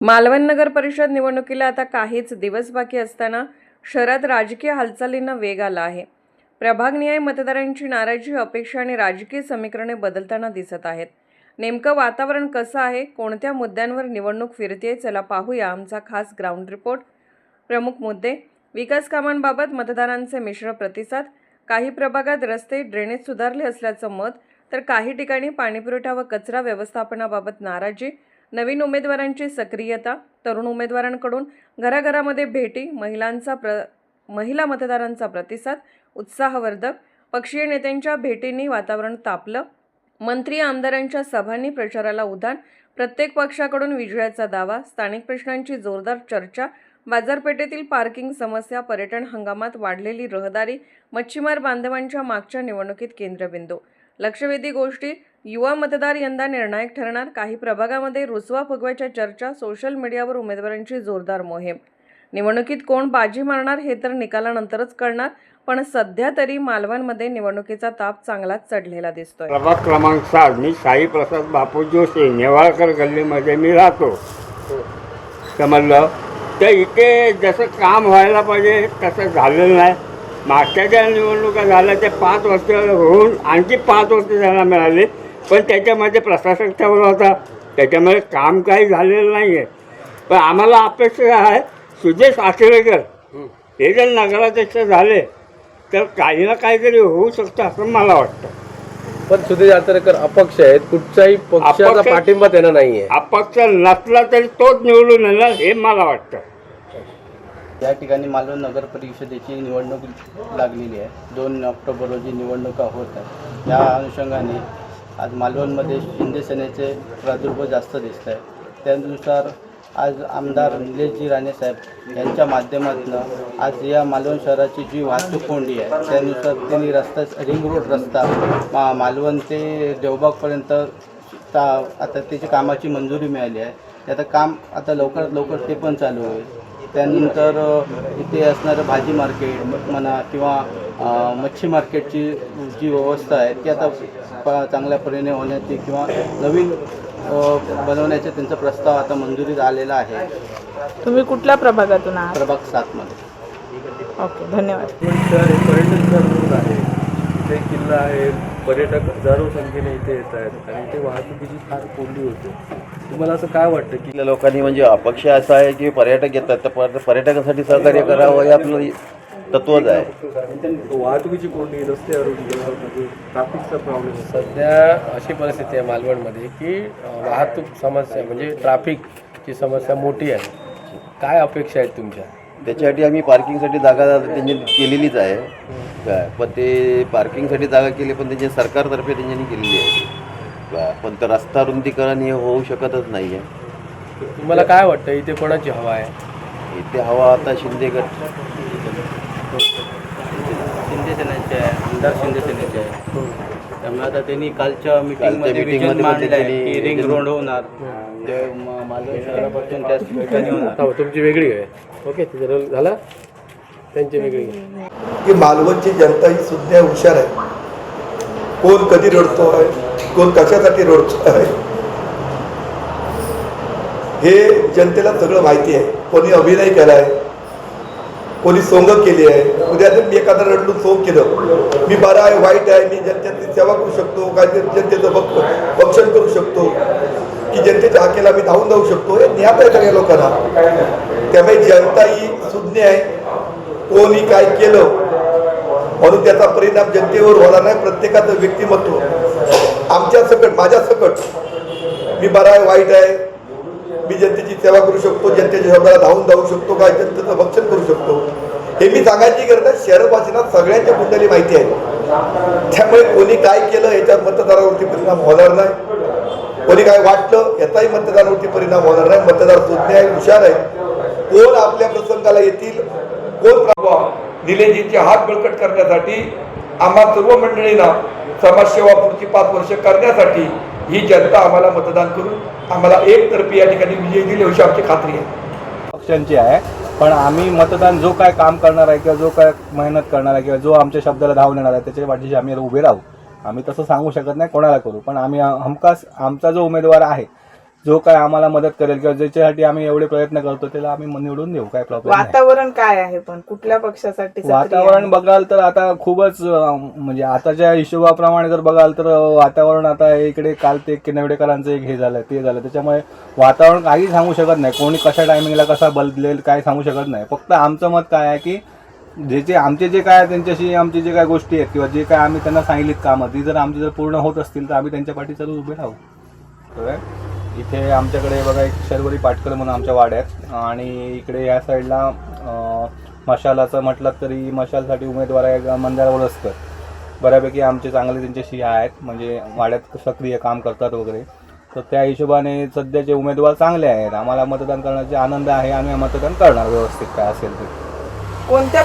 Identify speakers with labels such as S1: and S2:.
S1: मालवण नगर परिषद निवडणुकीला आता काहीच दिवस बाकी असताना शहरात राजकीय हालचालींना वेग आला आहे. प्रभागनिहाय मतदारांची नाराजी अपेक्षा आणि राजकीय समीकरणे बदलताना दिसत आहेत. नेमकं वातावरण कसं आहे? कोणत्या मुद्द्यांवर निवडणूक फिरते चला पाहूया आमचा खास ग्राउंड रिपोर्ट. प्रमुख मुद्दे. विकास कामांबाबत मतदारांचे मिश्र प्रतिसाद. काही प्रभागात रस्ते ड्रेनेज सुधारले असल्याचं मत. तर काही ठिकाणी पाणीपुरवठा व कचरा व्यवस्थापनाबाबत नाराजी. नवीन उमेदवारांची सक्रियता तरुण उमेदवारांकडून घराघरामध्ये भेटी महिलांचा प्र महिला मतदारांचा प्रतिसाद उत्साहवर्धक पक्षीय नेत्यांच्या भेटींनी वातावरण तापलं मंत्री आमदारांच्या सभांनी प्रचाराला उधाण प्रत्येक पक्षाकडून विजयाचा दावा स्थानिक प्रश्नांची जोरदार चर्चा बाजारपेठेतील पार्किंग समस्या पर्यटन हंगामात वाढलेली रहदारी मच्छीमार बांधवांच्या मागच्या निवडणुकीत केंद्रबिंदू लक्षवेधी गोष्टी युवा मतदार यंदा निर्णायक ठरणार काही प्रभागामध्ये रुसवा फुगव्याच्या चर्चा सोशल मीडियावर उमेदवारांची जोरदार मोहीम. निवडणुकीत कोण बाजी मारणार हे तर निकालानंतरच कळणार पण सध्या तरी मालवणमध्ये निवडणुकीचा ताप चांगलाच चढलेला दिसतोय.
S2: प्रभाग क्रमांक सात मी साई प्रसाद बापू जोशी नेवाळकर गल्लीमध्ये मी राहतो. समजलं? तर इथे जसं काम व्हायला पाहिजे तसं झालेलं नाही. मागच्या ज्या निवडणुका झाल्या त्या पाच वर्ष होऊन आणखी पाच वर्ष त्यांना मिळाले. पण त्याच्यामध्ये प्रशासक ठेवला होता. त्याच्यामुळे काम काही झालेलं नाही आहे पण आम्हाला अपेक्षा आहे सुजेश आचरेकर हे जर नगराध्यक्ष झाले तर काही ना काहीतरी होऊ शकतं असं मला वाटतं.
S3: पण सुधीर यात्रेकर अपक्ष आहेत. कुठच्याही पक्षाचा पाठिंबा त्यांना नाहीये.
S2: अपक्ष नसला तरी तोच निवडून येणार हे मला वाटतं.
S4: या ठिकाणी मालवण नगर परिषदेची निवडणूक लागलेली आहे. दोन ऑक्टोबर रोजी निवडणुका होत आहेत. त्या अनुषंगाने आज मालवणमध्ये शिंदे सेनेचे प्रादुर्भाव जास्त दिसत आहे. त्यानुसार आज आमदार निलेशजी राणेसाहेब यांच्या माध्यमातून आज या मालवण शहराची जी वाहतूक कोंडी आहे त्यानुसार त्यांनी रस्ता रिंग रोड रस्ता मा मालवण ते देवबागपर्यंत ता आता त्याची कामाची मंजुरी मिळाली आहे. त्याचं आता काम आता लवकरात लवकर ते पण चालू होईल. त्यानंतर इथे असणारं भाजी मार्केट म्हणा किंवा मच्छी मार्केटची जी व्यवस्था आहे ती आता प- चांगल्या परीने होण्याची किंवा नवीन बनवण्याचा त्यांचा प्रस्ताव आता मंजुरीत आलेला आहे.
S5: तुम्ही कुठल्या प्रभागातून आहात?
S4: प्रभाग सातमध्ये.
S5: ओके धन्यवाद.
S6: हे पर्यटन आहे. इथे किल्ला आहे. पर्यटक हजारो संख्येने इथे येत आहेत. आणि इथे वाहतुकीची फार कोंडी होते. तुम्हाला असं काय वाटतं की
S7: लोकांनी म्हणजे अपक्ष असं आहे की पर्यटक येतात तर पर- पर्यटकासाठी सहकार्य करावं हे आपलं तत्वच आहे.
S6: वाहतुकीची कोंडी रस्ते अरुंद म्हणजे ट्रॅफिकचा प्रॉब्लेम
S3: सध्या अशी परिस्थिती आहे मालवणमध्ये की अं, वाहतूक समस्या म्हणजे ट्रॅफिकची समस्या मोठी आहे. काय अपेक्षा आहेत तुमच्या?
S7: त्याच्यासाठी आम्ही पार्किंगसाठी जागा त्यांनी केलेलीच आहे. काय? पण ते पार्किंगसाठी जागा केली पण त्यांच्या सरकारतर्फे त्यांनी केलेली आहे. काय, पण तर रस्ता रुंदीकरण हे होऊ शकतच नाही आहे
S3: तुम्हाला काय वाटतं इथे कोणाची हवा आहे?
S7: इथे हवा आता शिंदेगड.
S4: शिंदे सेनेचे आहे आमदार शिंदे सेनेचे आहे. त्यामुळे आता त्यांनी कालच्या मीटिंगमध्ये
S7: meeting विजनमध्ये
S4: मांडलं आहे
S7: त्यांनी-
S4: की रिंग रोड होणार. ते म- मालवण शहरापासून त्याच ठिकाणी होणार.
S3: हो, तुमची वेगळी आहे. ओके तिथे झालं. त्यांची वेगळी.
S8: की मालवणची जनता ही सुज्ञ हुशार आहे. कोण कधी रडतो आहे कोण कशासाठी रडतो आहे हे जनतेला सगळं माहिती आहे. कोणी अभिनय केला आहे कोणी सोंग केली आहे. उद्या जर मी एखादं रडलून सोंग केलं मी बरा आहे वाईट आहे मी जनतेची सेवा करू शकतो काय जनतेचं भक्त भक्षण करू शकतो की जनतेच्या हाकेला मी धावून जाऊ शकतो हे ज्ञात आहे सगळ्या लोकांना. त्यामुळे जनता ही सुज्ञ आहे. कोणी काय केलं? म्हणून त्याचा परिणाम जनतेवर होणार नाही प्रत्येकाचं व्यक्तिमत्व. आमच्या सकट माझ्या सकट मी बरा आहे वाईट आहे. मी जनतेची सेवा करू शकतो जनतेच्या शब्दाला धावून जाऊ शकतो काय जनतेचं भक्षण करू शकतो. हे मी सांगायची गरज आहे शहरवासींना सगळ्यांच्या कुंडली माहिती आहे. त्यामुळे कोणी काय केलं याच्यात मतदारावरती परिणाम होणार नाही. कोणी काय वाटलं याचाही मतदारावरती परिणाम होणार नाही. मतदार सुज्ञ आहे हुशार आहे. कोण आपल्या प्रसंगाला येतील कोण निलेजीचे हात बळकट करण्यासाठी आम्हा सर्व मंडळींना समाजसेवा पुढची पाच वर्ष करण्यासाठी ही जनता आम्हाला मतदान करून आम्हाला एकतर्फी या ठिकाणी विजय दिले अशी आमची खात्री आहे.
S9: पक्षांची आहे पण आम्ही मतदान जो काय काम करणार आहे किंवा जो काय मेहनत करणार आहे किंवा जो आमच्या शब्दाला धाव देणार आहे त्याच्या पाठीशी आम्ही उभे राहू. आम्ही तसं सांगू शकत नाही कोणाला करू पण आम्ही हमखास आमचा जो उमेदवार आहे जो काय आम्हाला मदत करेल किंवा ज्याच्यासाठी आम्ही एवढे प्रयत्न करतो त्याला आम्ही निवडून देऊ काय प्रॉब्लेम
S5: वातावरण काय आहे पण? कुठल्या पक्षासाठी
S9: वातावरण? बघाल तर आता खूपच म्हणजे आताच्या हिशोबाप्रमाणे जर बघाल तर वातावरण आता इकडे काल ते किनवडेकरांचं एक हे झालं ते झालं. त्याच्यामुळे वातावरण काही सांगू शकत नाही. कोणी कशा टायमिंगला कसा बदलेल काय सांगू शकत नाही. फक्त आमचं मत काय आहे की जे जे आमचे जे काय त्यांच्याशी आमचे जे काय गोष्टी आहेत किंवा जे काय आम्ही त्यांना सांगितलीत कामं ती जर आमची जर पूर्ण होत असतील तर आम्ही त्यांच्या पाठी चालू उभे राहू? इथे आमच्याकडे बघा एक शर्वरी पाटकर म्हणून आमच्या वाड्यात. आणि इकडे या साईडला मशालाचं म्हटलं तरी मशालसाठी उमेदवार आहे मंदार असतं बऱ्यापैकी आमचे चांगले त्यांच्याशी आहेत म्हणजे वाड्यात सक्रिय काम करतात वगैरे. तर त्या हिशोबाने सध्याचे उमेदवार चांगले आहेत. आम्हाला मतदान करण्याचा आनंद आहे आम्ही मतदान करणार व्यवस्थित काय असेल ते.
S5: कोणत्या